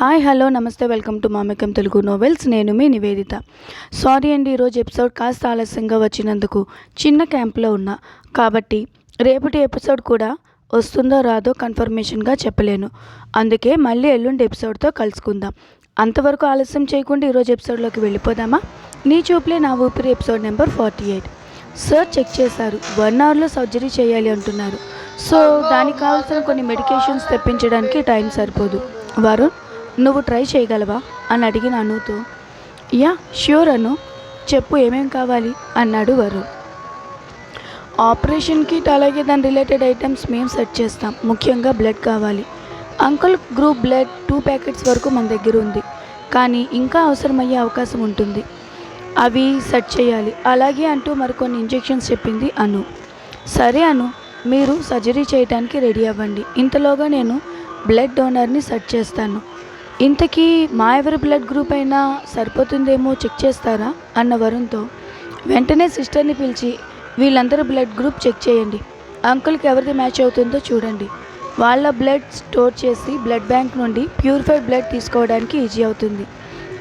Hi hello నమస్తే welcome to మామికం Telugu novels. నేను మీ నివేదిత. సారీ అండి ఈరోజు ఎపిసోడ్ కాస్త ఆలస్యంగా వచ్చినందుకు చిన్న క్యాంప్లో ఉన్నా. కాబట్టి రేపటి ఎపిసోడ్ కూడా వస్తుందో రాదో కన్ఫర్మేషన్గా చెప్పలేను. అందుకే మళ్ళీ ఎల్లుండి ఎపిసోడ్తో కలుసుకుందాం. అంతవరకు ఆలస్యం చేయకుండా ఈరోజు ఎపిసోడ్లోకి వెళ్ళిపోదామా? నీ చూపులే నా ఊపిరి episode number forty eight. Sir check చేశారు. వన్ అవర్లో సర్జరీ చేయాలి అంటున్నారు. సో దానికి కావాల్సిన కొన్ని మెడికేషన్స్ తెప్పించడానికి టైం సరిపోదు. వరుణ్? నువ్వు ట్రై చేయగలవా? అని అడిగిన అనుతో. యా ష్యూర్ అను. చెప్పు ఏమేం కావాలి? అన్నాడు వరుణ్. ఆపరేషన్ కిట్ అలాగే దాని రిలేటెడ్ ఐటమ్స్ మేము సెట్ చేస్తాం. ముఖ్యంగా బ్లడ్ కావాలి. Uncle group blood two packets వరకు మన దగ్గర ఉంది. కానీ ఇంకా అవసరమయ్యే అవకాశం ఉంటుంది. అవి సెట్ చేయాలి. అలాగే అంటూ మరికొన్ని ఇంజెక్షన్స్ చెప్పింది అను. సరే అను. మీరు సర్జరీ చేయడానికి రెడీ అవ్వండి. ఇంతలోగా నేను బ్లడ్ డోనర్ని సెట్ చేస్తాను. ఇంతకీ మా ఎవరి బ్లడ్ గ్రూప్ అయినా సరిపోతుందేమో చెక్ చేస్తారా? అన్న వరుణ్తో. వెంటనే సిస్టర్ని పిలిచి వీళ్ళందరూ బ్లడ్ గ్రూప్ చెక్ చేయండి. అంకుల్కి ఎవరిది మ్యాచ్ అవుతుందో చూడండి. వాళ్ళ బ్లడ్ స్టోర్ చేసి బ్లడ్ బ్యాంక్ నుండి ప్యూరిఫైడ్ బ్లడ్ తీసుకోవడానికి ఈజీ అవుతుంది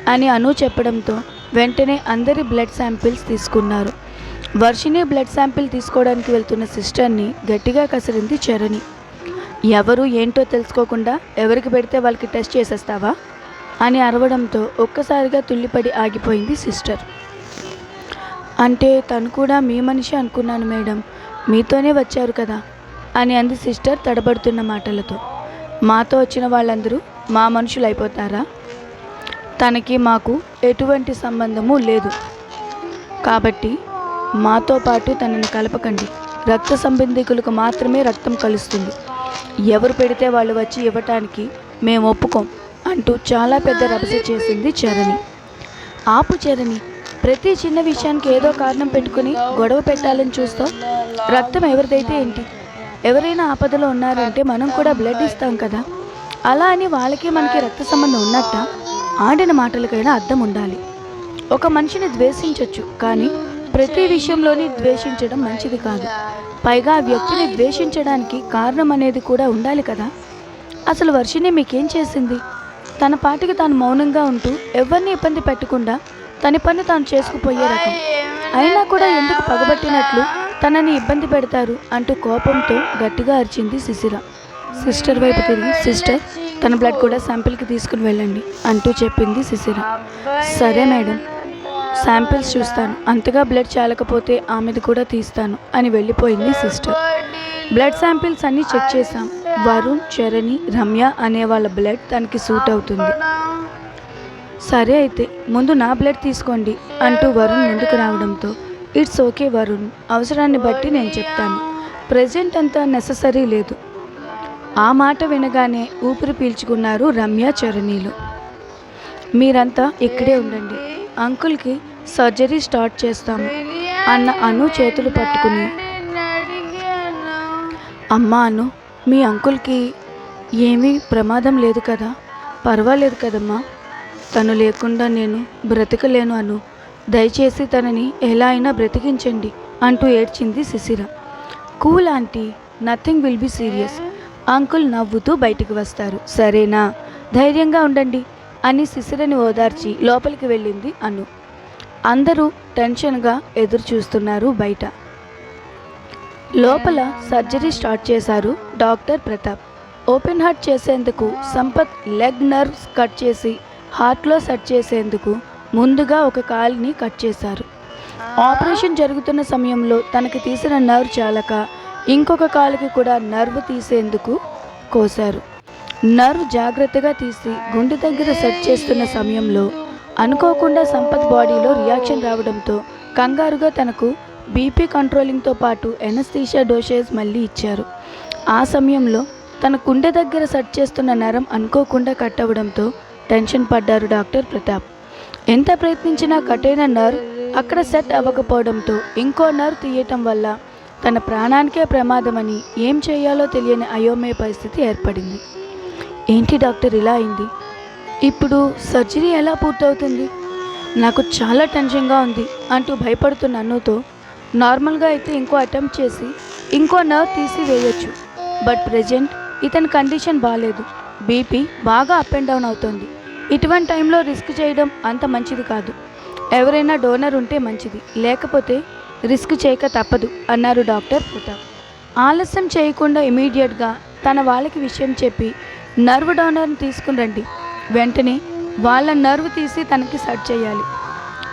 అని అను చెప్పడంతో వెంటనే అందరి బ్లడ్ శాంపిల్స్ తీసుకున్నారు. వర్షిని బ్లడ్ శాంపిల్ తీసుకోవడానికి వెళ్తున్న సిస్టర్ని గట్టిగా కసిరింది చరణి. ఎవరు ఏంటో తెలుసుకోకుండా ఎవరికి పెడితే వాళ్ళకి టెస్ట్ చేసేస్తావా? అని అరవడంతో ఒక్కసారిగా తుల్లిపడి ఆగిపోయింది సిస్టర్. అంటే తను కూడా మీ మనిషి అనుకున్నాను మేడం. మీతోనే వచ్చారు కదా? అని అంది సిస్టర్ తడబడుతున్న మాటలతో. మాతో వచ్చిన వాళ్ళందరూ మా మనుషులు అయిపోతారా తనకి మాకు ఎటువంటి సంబంధము లేదు. కాబట్టి మాతో పాటు తనని కలపకండి. రక్త సంబంధికులకు మాత్రమే రక్తం కలుస్తుంది. ఎవరు పెడితే వాళ్ళు వచ్చి ఇవ్వటానికి మేము ఒప్పుకోం అంటూ చాలా పెద్ద రభస చేసింది చరణి. ఆపు చరణి ప్రతి చిన్న విషయానికి ఏదో కారణం పెట్టుకుని గొడవ పెట్టాలని చూస్తాం రక్తం ఎవరిదైతే ఏంటి? ఎవరైనా ఆపదలో ఉన్నారంటే మనం కూడా బ్లడ్ ఇస్తాం కదా. అలా అని వాళ్ళకి మనకి రక్త సంబంధం ఉన్నట్ట? ఆడిన మాటలకైనా అర్థం ఉండాలి. ఒక మనిషిని ద్వేషించవచ్చు కానీ ప్రతి విషయంలోని ద్వేషించడం మంచిది కాదు. పైగా ఆ వ్యక్తిని ద్వేషించడానికి కారణం అనేది కూడా ఉండాలి కదా. అసలు వర్షిని మీకేం చేసింది? తన పాటికి తాను మౌనంగా ఉంటూ ఎవరిని ఇబ్బంది పెట్టకుండా తన పని తాను చేసుకుపోయే రకం. అయినా కూడా ఎందుకు పగబట్టినట్లు తనని ఇబ్బంది పెడతారు అంటూ కోపంతో గట్టిగా అరిచింది శిశిర సిస్టర్ వైపు తిరిగి సిస్టర్ తన బ్లడ్ కూడా శాంపిల్కి తీసుకుని వెళ్ళండి అంటూ చెప్పింది శిశిర సరే మేడం శాంపిల్స్ చూస్తాను. అంతగా బ్లడ్ చాలకపోతే ఆమెది కూడా తీస్తాను అని వెళ్ళిపోయింది సిస్టర్. బ్లడ్ శాంపిల్స్ అన్నీ చెక్ చేశాం. వరుణ్ చరణి రమ్య అనే వాళ్ళ బ్లడ్ తనకి సూట్ అవుతుంది. సరే అయితే ముందు నా బ్లడ్ తీసుకోండి అంటూ వరుణ్ ముందుకు రావడంతో ఇట్స్ ఓకే వరుణ్ అవసరాన్ని బట్టి నేను చెప్తాను. ప్రజెంట్ అంతా నెససరీ లేదు. ఆ మాట వినగానే ఊపిరి పీల్చుకున్నారు రమ్య చరణీలు. మీరంతా ఇక్కడే ఉండండి. అంకుల్కి సర్జరీ స్టార్ట్ చేస్తాము అన్న అను చేతులు పట్టుకుని. అమ్మా అను మీ అంకుల్కి ఏమీ ప్రమాదం లేదు కదా? పర్వాలేదు కదమ్మా. తను లేకుండా నేను బ్రతకలేను అను. దయచేసి తనని ఎలా అయినా బ్రతికించండి అంటూ ఏడ్చింది Shishira. Cool aunty nothing will be serious. Uncle నవ్వుతూ బయటికి వస్తారు. సరేనా? ధైర్యంగా ఉండండి. అని శిశిరని ఓదార్చి లోపలికి వెళ్ళింది అను. అందరూ టెన్షన్గా ఎదురు చూస్తున్నారు బయట. లోపల సర్జరీ స్టార్ట్ చేశారు డాక్టర్ ప్రతాప్. ఓపెన్ హార్ట్ చేసేందుకు సంపత్ లెగ్ నర్వ్స్ కట్ చేసి హార్ట్లో సెట్ చేసేందుకు ముందుగా ఒక కాల్ని కట్ చేశారు. ఆపరేషన్ జరుగుతున్న సమయంలో తనకి తీసిన నర్వ్ చాలక ఇంకొక కాలుకి కూడా నర్వ్ తీసేందుకు కోశారు. నర్వ్ జాగ్రత్తగా తీసి గుండె దగ్గర సెట్ చేస్తున్న సమయంలో అనుకోకుండా సంపత్ బాడీలో రియాక్షన్ రావడంతో కంగారుగా తనకు బీపీ కంట్రోలింగ్తో పాటు ఎనస్థీషియా డోసేజ్ మళ్ళీ ఇచ్చారు. ఆ సమయంలో తన గుండె దగ్గర సెట్ చేస్తున్న నరం అనుకోకుండా కట్ అవ్వడంతో టెన్షన్ పడ్డారు డాక్టర్ ప్రతాప్. ఎంత ప్రయత్నించినా కట్టైన నర్వ్ అక్కడ సెట్ అవ్వకపోవడంతో ఇంకో నర్వ్ తీయటం వల్ల తన ప్రాణానికే ప్రమాదమని ఏం చేయాలో తెలియని అయోమయ పరిస్థితి ఏర్పడింది. ఏంటి డాక్టర్ ఇలా అయింది? ఇప్పుడు సర్జరీ ఎలా పూర్తవుతుంది? నాకు చాలా టెన్షన్గా ఉంది అంటూ భయపడుతున్న అన్నుతో నార్మల్గా అయితే ఇంకో అటెంప్ట్ చేసి ఇంకో నర్వ్ తీసివేయచ్చు. బట్ ప్రజెంట్ ఇతని కండిషన్ బాగాలేదు బీపీ బాగా అప్ అండ్ డౌన్ అవుతుంది. ఇటువంటి టైంలో రిస్క్ చేయడం అంత మంచిది కాదు. ఎవరైనా డోనర్ ఉంటే మంచిది. లేకపోతే రిస్క్ చేయక తప్పదు అన్నారు డాక్టర్ ప్రతాప్. ఆలస్యం చేయకుండా ఇమీడియట్గా తన వాళ్ళకి విషయం చెప్పి నర్వ్ డోనర్ని తీసుకుని రండి. వెంటనే వాళ్ళ నర్వ్ తీసి తనకి సెట్ చేయాలి.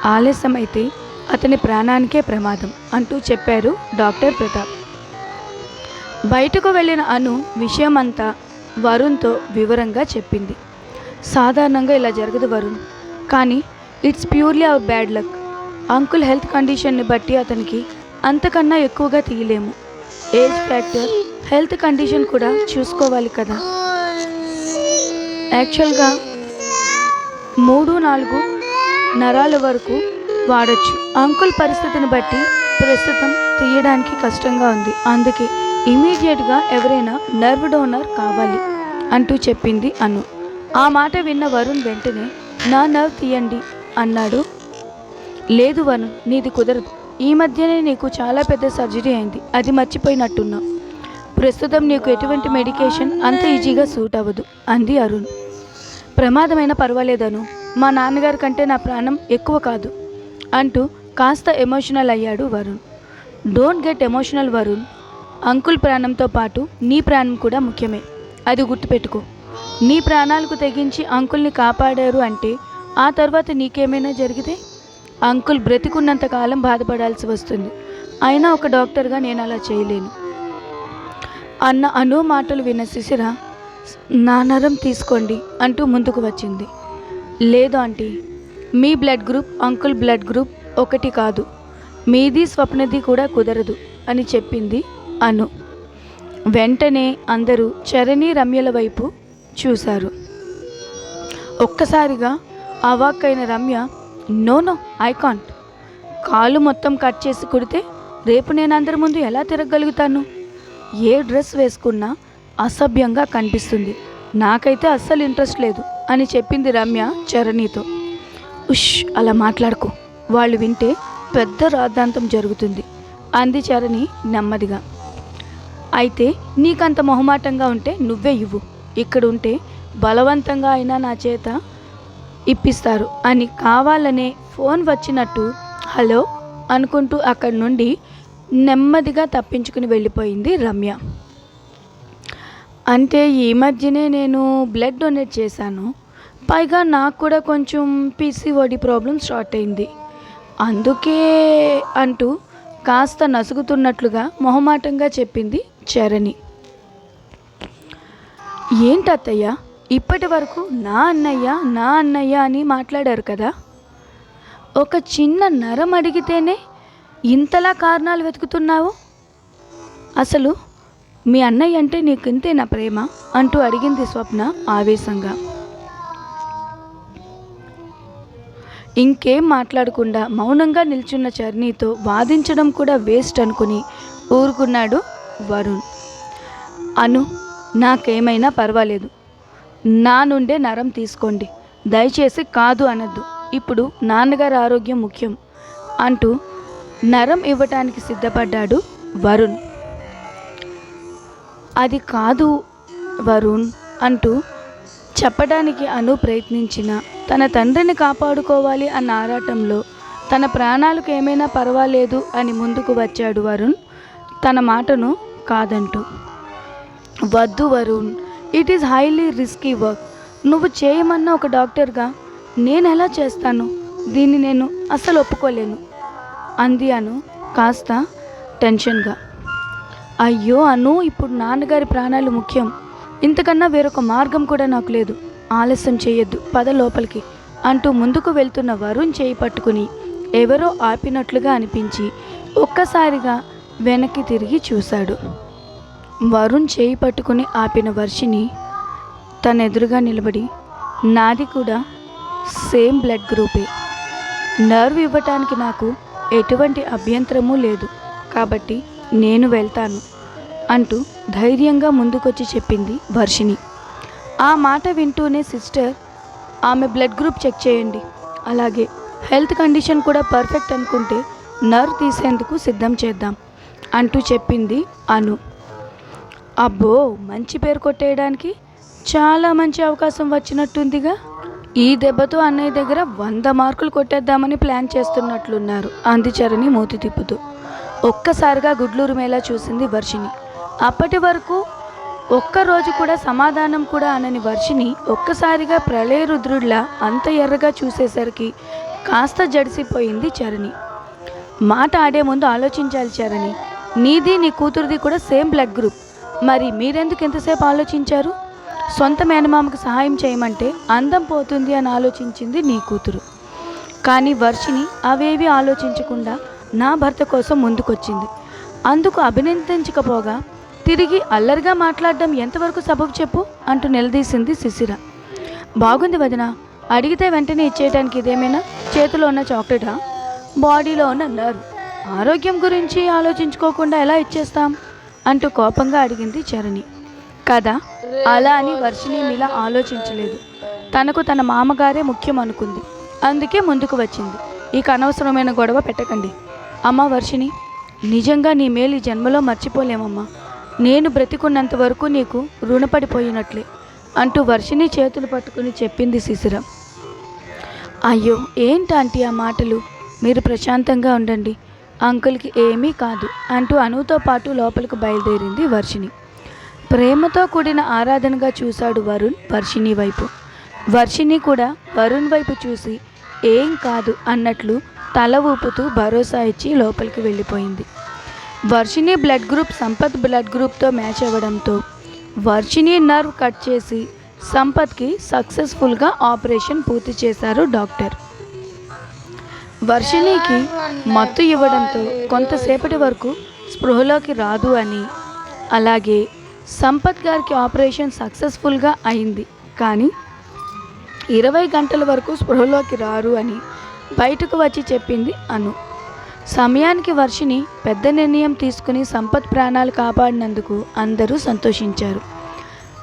ఆలస్యం అయితే అతని ప్రాణానికే ప్రమాదం అంటూ చెప్పారు డాక్టర్ ప్రతాప్. బయటకు వెళ్ళిన అను విషయమంతా వరుణ్తో వివరంగా చెప్పింది. సాధారణంగా ఇలా జరగదు వరుణ్. కానీ it's purely our bad luck. Uncle health కండిషన్ని బట్టి అతనికి అంతకన్నా ఎక్కువగా తీయలేము. ఏజ్ ఫ్యాక్టర్ హెల్త్ కండిషన్ కూడా చూసుకోవాలి కదా. యాక్చువల్గా మూడు నాలుగు నరాల వరకు వాడచ్చు. అంకుల్ పరిస్థితిని బట్టి ప్రస్తుతం తీయడానికి కష్టంగా ఉంది. అందుకే ఇమీడియట్గా ఎవరైనా నర్వ్ డోనర్ కావాలి అంటూ చెప్పింది అను. ఆ మాట విన్న వరుణ్ వెంటనే నా నర్వ్ తీయండి అన్నాడు. లేదు వరుణ్ నీది కుదరదు. ఈ మధ్యనే నీకు చాలా పెద్ద సర్జరీ అయింది. అది మర్చిపోయినట్టున్నావు. ప్రస్తుతం నీకు ఎటువంటి మెడికేషన్ అంత ఈజీగా సూట్ అవ్వదు అంది అరుణ్. ప్రమాదమైన పర్వాలేదను. మా నాన్నగారి కంటే నా ప్రాణం ఎక్కువ కాదు. అంటూ కాస్త ఎమోషనల్ అయ్యాడు Varun. Don't get emotional Varun. Uncle ప్రాణంతో పాటు నీ ప్రాణం కూడా ముఖ్యమే. అది గుర్తుపెట్టుకో. నీ ప్రాణాలకు తెగించి అంకుల్ని కాపాడారు అంటే ఆ తర్వాత నీకేమైనా జరిగితే? అంకుల్ బ్రతికున్నంత కాలం బాధపడాల్సి వస్తుంది. అయినా ఒక డాక్టర్గా నేను అలా చేయలేను. అన్న అను మాటలు విన్న శిశిర నా నరం తీసుకోండి అంటూ ముందుకు వచ్చింది. లేదు ఆంటీ మీ blood group uncle blood group ఒకటి కాదు. మీది స్వప్నది కూడా కుదరదు అని చెప్పింది అను. వెంటనే అందరూ చరణి రమ్యల వైపు చూశారు. ఒక్కసారిగా అవాక్కైన Ramya no no I can't. కాలు మొత్తం కట్ చేసి కుడితే రేపు నేను అందరి ముందు ఎలా తిరగగలుగుతాను? ఏ డ్రెస్ వేసుకున్నా అసభ్యంగా కనిపిస్తుంది. నాకైతే అస్సలు ఇంట్రెస్ట్ లేదు అని చెప్పింది రమ్య చరణితో. ఉష్ అలా మాట్లాడుకో. వాళ్ళు వింటే పెద్ద రాద్ధాంతం జరుగుతుంది అంది చరణి నెమ్మదిగా. అయితే నీకంత మొహమాటంగా ఉంటే నువ్వే ఇవ్వు. ఇక్కడ ఉంటే బలవంతంగా అయినా నా చేత ఇప్పిస్తారు. అని కావాలనే ఫోన్ వచ్చినట్టు హలో అనుకుంటూ అక్కడి నుండి నెమ్మదిగా తప్పించుకుని వెళ్ళిపోయింది రమ్య. అంటే ఈ మధ్యనే నేను బ్లడ్ డొనేట్ చేశాను. పైగా నాకు కూడా కొంచెం పీసీఓడి ప్రాబ్లం స్టార్ట్ అయింది. అందుకే అంటూ కాస్త నసుగుతున్నట్లుగా మొహమాటంగా చెప్పింది చరణి. ఏంటత్తయ్య ఇప్పటి వరకు నా అన్నయ్య నా అన్నయ్య అని మాట్లాడారు కదా? ఒక చిన్న నరం అడిగితేనే ఇంతలా కారణాలు వెతుకుతున్నావు? అసలు మీ అన్నయ్య అంటే నీకు ఇంతేనా ప్రేమ? అంటూ అడిగింది స్వప్న ఆవేశంగా. ఇంకేం మాట్లాడకుండా మౌనంగా నిల్చున్న చర్నీతో వాదించడం కూడా వేస్ట్ అనుకుని ఊరుకున్నాడు వరుణ్. అను నాకేమైనా పర్వాలేదు. నా నుండే నరం తీసుకోండి. దయచేసి కాదు అనద్దు. ఇప్పుడు నాన్నగారి ఆరోగ్యం ముఖ్యం అంటూ నరం ఇవ్వటానికి సిద్ధపడ్డాడు వరుణ్. అది కాదు వరుణ్ అంటూ చెప్పడానికి అను ప్రయత్నించిన. తన తండ్రిని కాపాడుకోవాలి అన్న ఆరాటంలో తన ప్రాణాలకు ఏమైనా పర్వాలేదు అని ముందుకు వచ్చాడు వరుణ్. తన మాటను కాదంటూ. వద్దు Varun it is highly risky work నువ్వు చేయమన్న ఒక డాక్టర్గా నేను ఎలా చేస్తాను? దీన్ని నేను అస్సలు ఒప్పుకోలేను. అంది అను కాస్త టెన్షన్గా. అయ్యో అను ఇప్పుడు నాన్నగారి ప్రాణాలు ముఖ్యం. ఇంతకన్నా వేరొక మార్గం కూడా నాకు లేదు. ఆలస్యం చేయొద్దు పద లోపలికి అంటూ ముందుకు వెళ్తున్న వరుణ్ చేయి పట్టుకుని ఎవరో ఆపినట్లుగా అనిపించి ఒక్కసారిగా వెనక్కి తిరిగి చూశాడు. వరుణ్ చేయి పట్టుకుని ఆపిన వర్షిని తన ఎదురుగా నిలబడి నాది కూడా సేమ్ బ్లడ్ గ్రూపే. నర్వ్ ఇవ్వటానికి నాకు ఎటువంటి అభ్యంతరమూ లేదు. కాబట్టి నేను వెళ్తాను. అంటూ ధైర్యంగా ముందుకొచ్చి చెప్పింది వర్షిణి. ఆ మాట వింటూనే సిస్టర్ ఆమె బ్లడ్ గ్రూప్ చెక్ చేయండి. అలాగే హెల్త్ కండిషన్ కూడా పర్ఫెక్ట్ అనుకుంటే నర్వ్ తీసేందుకు సిద్ధం చేద్దాం అంటూ చెప్పింది అను. అబ్బో మంచి పేరు కొట్టేయడానికి చాలా మంచి అవకాశం వచ్చినట్టుందిగా. ఈ దెబ్బతో అన్నయ్య దగ్గర వంద మార్కులు కొట్టేద్దామని ప్లాన్ చేస్తున్నట్లున్నారు అందిచరణి మూతి తిప్పుతూ ఒక్కసారిగా గుడ్లూరు మేళా చూసింది వర్షిని అప్పటి వరకు ఒక్కరోజు కూడా సమాధానం కూడా అనని వర్షిని ఒక్కసారిగా ప్రళయ రుద్రుడిలా అంత ఎర్రగా చూసేసరికి కాస్త జడిసిపోయింది చరణి. మాట ఆడే ముందు ఆలోచించాలి చరణి. నీది నీ కూతురిది కూడా సేమ్ బ్లడ్ గ్రూప్. మరి మీరెందుకు ఎంతసేపు ఆలోచించారు? సొంత మేనమామకు సహాయం చేయమంటే అందం పోతుంది అని ఆలోచించింది నీ కూతురు. కానీ వర్షిని అవేవి ఆలోచించకుండా నా భర్త కోసం ముందుకొచ్చింది. అందుకు అభినందించకపోగా తిరిగి అల్లరిగా మాట్లాడడం ఎంతవరకు సబబు చెప్పు? అంటూ నిలదీసింది శిశిర బాగుంది వదిన. అడిగితే వెంటనే ఇచ్చేయడానికి ఇదేమైనా? చేతిలో ఉన్న చాక్లెటా? బాడీలో ఉన్న నర్వ్ ఆరోగ్యం గురించి ఆలోచించుకోకుండా ఎలా ఇచ్చేస్తాం? అంటూ కోపంగా అడిగింది చరణి. కదా అలా అని వర్షిని మీలా ఆలోచించలేదు. తనకు తన మామగారే ముఖ్యం అనుకుంది. అందుకే ముందుకు వచ్చింది. ఇక అనవసరమైన గొడవ పెట్టకండి. అమ్మ వర్షిని నిజంగా నీ మేలు ఈ జన్మలో మర్చిపోలేమమ్మా. నేను బ్రతికున్నంత వరకు నీకు రుణపడిపోయినట్లే అంటూ వర్షిని చేతులు పట్టుకుని చెప్పింది శిశిర. అయ్యో ఏంటంటి ఆ మాటలు? మీరు ప్రశాంతంగా ఉండండి. అంకుల్కి ఏమీ కాదు అంటూ అనుతో పాటు లోపలికి బయలుదేరింది వర్షిని ప్రేమతో కూడిన ఆరాధనగా చూశాడు వరుణ్ వర్షిని వైపు. వర్షిని కూడా వరుణ్ వైపు చూసి ఏం కాదు అన్నట్లు తల ఊపుతూ భరోసా ఇచ్చి లోపలికి వెళ్ళిపోయింది. Varshini blood group Sampath blood గ్రూప్తో match అవ్వడంతో వర్షిని నర్వ్ కట్ చేసి సంపత్కి సక్సెస్ఫుల్గా ఆపరేషన్ పూర్తి చేశారు డాక్టర్. వర్షిణికి మత్తు ఇవ్వడంతో కొంతసేపటి వరకు స్పృహలోకి రాదు అని. అలాగే సంపత్ గారికి ఆపరేషన్ సక్సెస్ఫుల్గా అయింది. కానీ ఇరవై గంటల వరకు స్పృహలోకి రారు అని బయటకు వచ్చి చెప్పింది అను. సమయానికి వర్షిని పెద్ద నిర్ణయం తీసుకుని సంపత్ ప్రాణాలు కాపాడినందుకు అందరూ సంతోషించారు.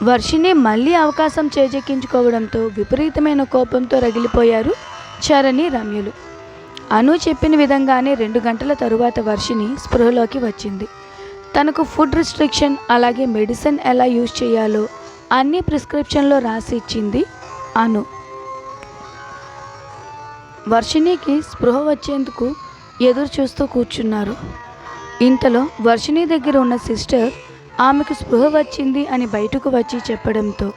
వర్షిని మళ్ళీ అవకాశం చేజెక్కించుకోవడంతో విపరీతమైన కోపంతో రగిలిపోయారు చరణి రమ్యులు. అను చెప్పిన విధంగానే రెండు గంటల తరువాత వర్షిని స్పృహలోకి వచ్చింది. తనకు ఫుడ్ రిస్ట్రిక్షన్ అలాగే మెడిసిన్ ఎలా యూజ్ చేయాలో అన్ని ప్రిస్క్రిప్షన్లో రాసి ఇచ్చింది అను. వర్షిణికి స్పృహ వచ్చేందుకు ఎదురు చూస్తూ కూర్చున్నారు. ఇంతలో వర్షిణి దగ్గర ఉన్న సిస్టర్ ఆమెకు స్పృహ వచ్చింది అని బయటకు వచ్చి చెప్పడంతో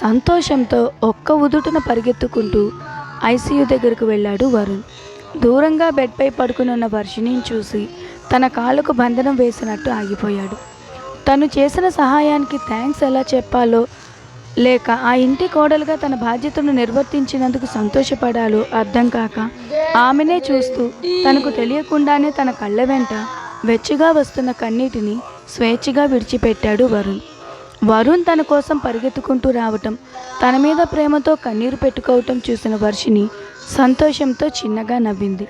సంతోషంతో ఒక్క ఉదుటన పరిగెత్తుకుంటూ ఐసీయూ దగ్గరకు వెళ్ళాడు వరుణ్. దూరంగా బెడ్పై పడుకుని ఉన్న వర్షిణిని చూసి తన కాళ్ళకు బంధనం వేసినట్టు ఆగిపోయాడు. తను చేసిన సహాయానికి థ్యాంక్స్ ఎలా చెప్పాలో లేక ఆ ఇంటి కోడలుగా తన బాధ్యతను నిర్వర్తించినందుకు సంతోషపడాలో అర్థం కాక ఆమెనే చూస్తూ తనకు తెలియకుండానే తన కళ్ళ వెంట వెచ్చగా వస్తున్న కన్నీటిని స్వేచ్ఛగా విడిచిపెట్టాడు వరుణ్. వరుణ్ తన కోసం పరిగెత్తుకుంటూ రావటం తన మీద ప్రేమతో కన్నీరు పెట్టుకోవటం చూసిన వర్షిని సంతోషంతో చిన్నగా నవ్వింది.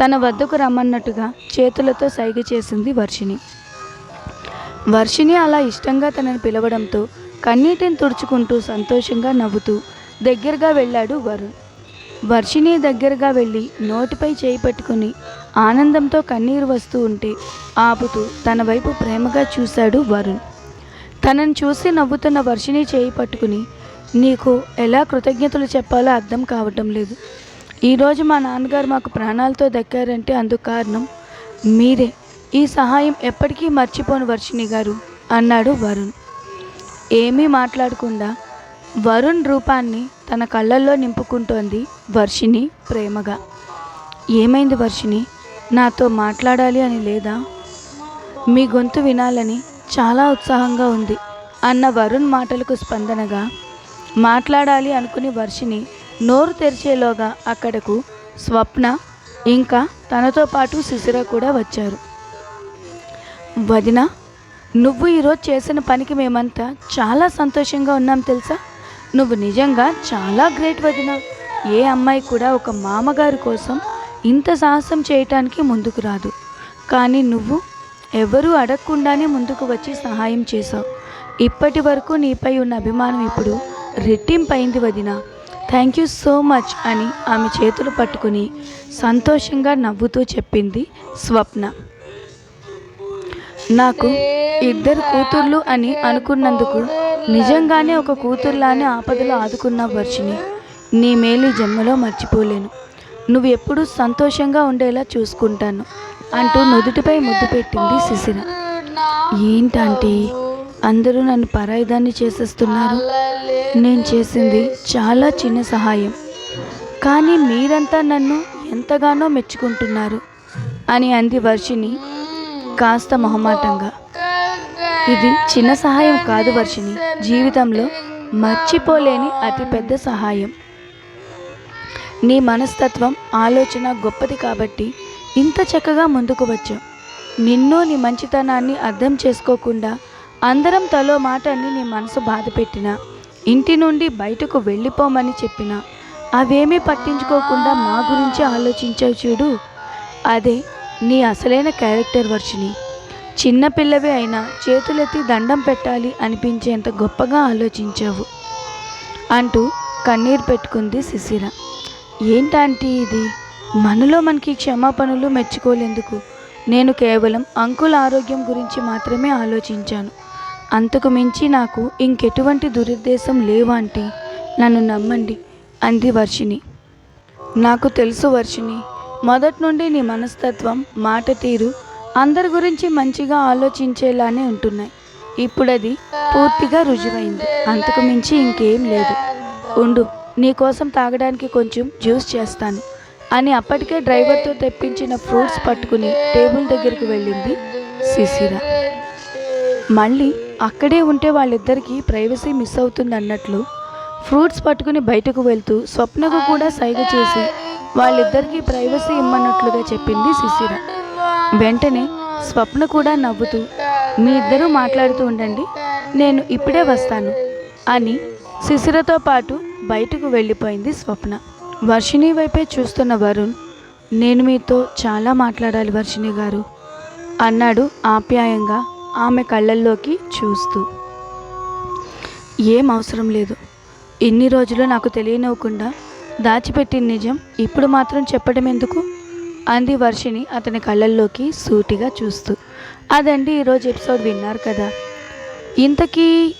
తన వద్దకు రమ్మన్నట్టుగా చేతులతో సైగ చేసింది వర్షిని వర్షిని అలా ఇష్టంగా తనని పిలవడంతో కన్నీటిని తుడుచుకుంటూ సంతోషంగా నవ్వుతూ దగ్గరగా వెళ్ళాడు వరుణ్. వర్షిణి దగ్గరగా వెళ్ళి నోటిపై చేయి పట్టుకుని ఆనందంతో కన్నీరు వస్తూ ఉంటే ఆపుతూ తన వైపు ప్రేమగా చూశాడు వరుణ్. తనను చూసి నవ్వుతున్న వర్షిణి చేయి పట్టుకుని నీకు ఎలా కృతజ్ఞతలు చెప్పాలో అర్థం కావటం లేదు. ఈరోజు మా నాన్నగారు మాకు ప్రాణాలతో దక్కారంటే అందుకు కారణం మీరే. ఈ సహాయం ఎప్పటికీ మర్చిపోను వర్షిణి గారు అన్నాడు వరుణ్. ఏమీ మాట్లాడకుండా వరుణ్ రూపాన్ని తన కళ్ళల్లో నింపుకుంటోంది వర్షిణి ప్రేమగా. ఏమైంది వర్షిణి? నాతో మాట్లాడాలి అని లేదా? మీ గొంతు వినాలని చాలా ఉత్సాహంగా ఉంది అన్న వరుణ్ మాటలకు స్పందనగా మాట్లాడాలి అనుకుని వర్షిని నోరు తెరిచేలోగా అక్కడకు స్వప్న ఇంకా తనతో పాటు శిశిర కూడా వచ్చారు. వదిన నువ్వు ఈరోజు చేసిన పనికి మేమంతా చాలా సంతోషంగా ఉన్నాం తెలుసా? నువ్వు నిజంగా చాలా గ్రేట్ వదిన. ఏ అమ్మాయి కూడా ఒక మామగారి కోసం ఇంత సాహసం చేయటానికి ముందుకు రాదు. కానీ నువ్వు ఎవరూ అడగకుండానే ముందుకు వచ్చి సహాయం చేశావు. ఇప్పటి వరకు నీపై ఉన్న అభిమానం ఇప్పుడు రెట్టింపైంది వదిన. థ్యాంక్ యూ సో మచ్ అని ఆమె చేతులు పట్టుకుని సంతోషంగా నవ్వుతూ చెప్పింది స్వప్న. నాకు ఇద్దరు కూతుర్లు అని అనుకున్నందుకు నిజంగానే ఒక కూతుర్లానే ఆపదలో ఆదుకున్న వర్షిని నీ మేలు జన్మలో మర్చిపోలేను. నువ్వు ఎప్పుడూ సంతోషంగా ఉండేలా చూసుకుంటాను అంటూ నుదుటిపై ముద్దు పెట్టింది శిశిర. ఏంటంటే? అందరూ నన్ను పరాయిదాన్ని చేసేస్తున్నారు. నేను చేసింది చాలా చిన్న సహాయం. కానీ మీరంతా నన్ను ఎంతగానో మెచ్చుకుంటున్నారు అని అంది వర్షిని కాస్త మొహమాటంగా. ఇది చిన్న సహాయం కాదు వర్షిని జీవితంలో మర్చిపోలేని అతిపెద్ద సహాయం. నీ మనస్తత్వం ఆలోచన గొప్పది కాబట్టి ఇంత చక్కగా ముందుకు వచ్చావు. నిన్ను నీ మంచితనాన్ని అర్థం చేసుకోకుండా అందరం తలో మాట అని నీ మనసు బాధపెట్టినా ఇంటి నుండి బయటకు వెళ్ళిపోమని చెప్పినా అవేమీ పట్టించుకోకుండా మా గురించి ఆలోచించావు చూడు. అదే నీ అసలైన క్యారెక్టర్ వర్షిని చిన్న పిల్లవే అయినా చేతులెత్తి దండం పెట్టాలి అనిపించేంత గొప్పగా ఆలోచించావు. అంటూ కన్నీరు పెట్టుకుంది శిశిర. ఏంటంటే ఇది? మనలో మనకి క్షమాపణలు మెచ్చుకోలేందుకు నేను కేవలం అంకుల ఆరోగ్యం గురించి మాత్రమే ఆలోచించాను. అంతకు మించి నాకు ఇంకెటువంటి దురుద్దేశం లేవంటే. నన్ను నమ్మండి అంది వర్షిని నాకు తెలుసు వర్షిని మొదటి నుండి నీ మనస్తత్వం మాట తీరు అందరి గురించి మంచిగా ఆలోచించేలానే ఉంటున్నాయి. ఇప్పుడు అది పూర్తిగా రుజువైంది. అంతకు మించి ఇంకేం లేదు. ఉండు నీకోసం తాగడానికి కొంచెం జ్యూస్ చేస్తాను అని అప్పటికే డ్రైవర్తో తెప్పించిన ఫ్రూట్స్ పట్టుకుని టేబుల్ దగ్గరికి వెళ్ళింది శిశిర మళ్ళీ అక్కడే ఉంటే వాళ్ళిద్దరికీ ప్రైవసీ మిస్ అవుతుంది అన్నట్లు ఫ్రూట్స్ పట్టుకుని బయటకు వెళ్తూ స్వప్నకు కూడా సైగ చేసి వాళ్ళిద్దరికీ ప్రైవసీ ఇమ్మన్నట్లుగా చెప్పింది శిశిర వెంటనే స్వప్న కూడా నవ్వుతూ మీ ఇద్దరూ మాట్లాడుతూ ఉండండి నేను ఇప్పుడే వస్తాను అని శిశిరతో పాటు బయటకు వెళ్ళిపోయింది స్వప్న. వర్షిణి వైపే చూస్తున్న వరుణ్ నేను మీతో చాలా మాట్లాడాలి వర్షిణి గారు అన్నాడు ఆప్యాయంగా ఆమె కళ్ళల్లోకి చూస్తూ. ఏం అవసరం లేదు. ఇన్ని రోజులు నాకు తెలియనివ్వకుండా దాచిపెట్టిన నిజం ఇప్పుడు మాత్రం చెప్పడం ఎందుకు అంది వర్షిని అతని కళ్ళల్లోకి సూటిగా చూస్తూ. అదండి ఈరోజు ఎపిసోడ్ విన్నారు కదా. ఇంతకీ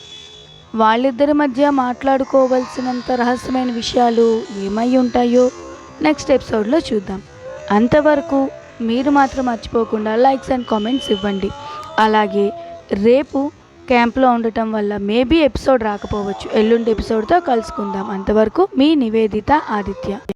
వాళ్ళిద్దరి మధ్య మాట్లాడుకోవలసినంత రహస్యమైన విషయాలు ఏమై ఉంటాయో నెక్స్ట్ ఎపిసోడ్లో చూద్దాం. అంతవరకు మీరు మాత్రం మర్చిపోకుండా లైక్స్ అండ్ కామెంట్స్ ఇవ్వండి. అలాగే రేపు క్యాంప్లో ఉండటం వల్ల మేబీ ఎపిసోడ్ రాకపోవచ్చు. ఎల్లుండి ఎపిసోడ్తో కలుసుకుందాం. అంతవరకు మీ నివేదిత ఆదిత్య.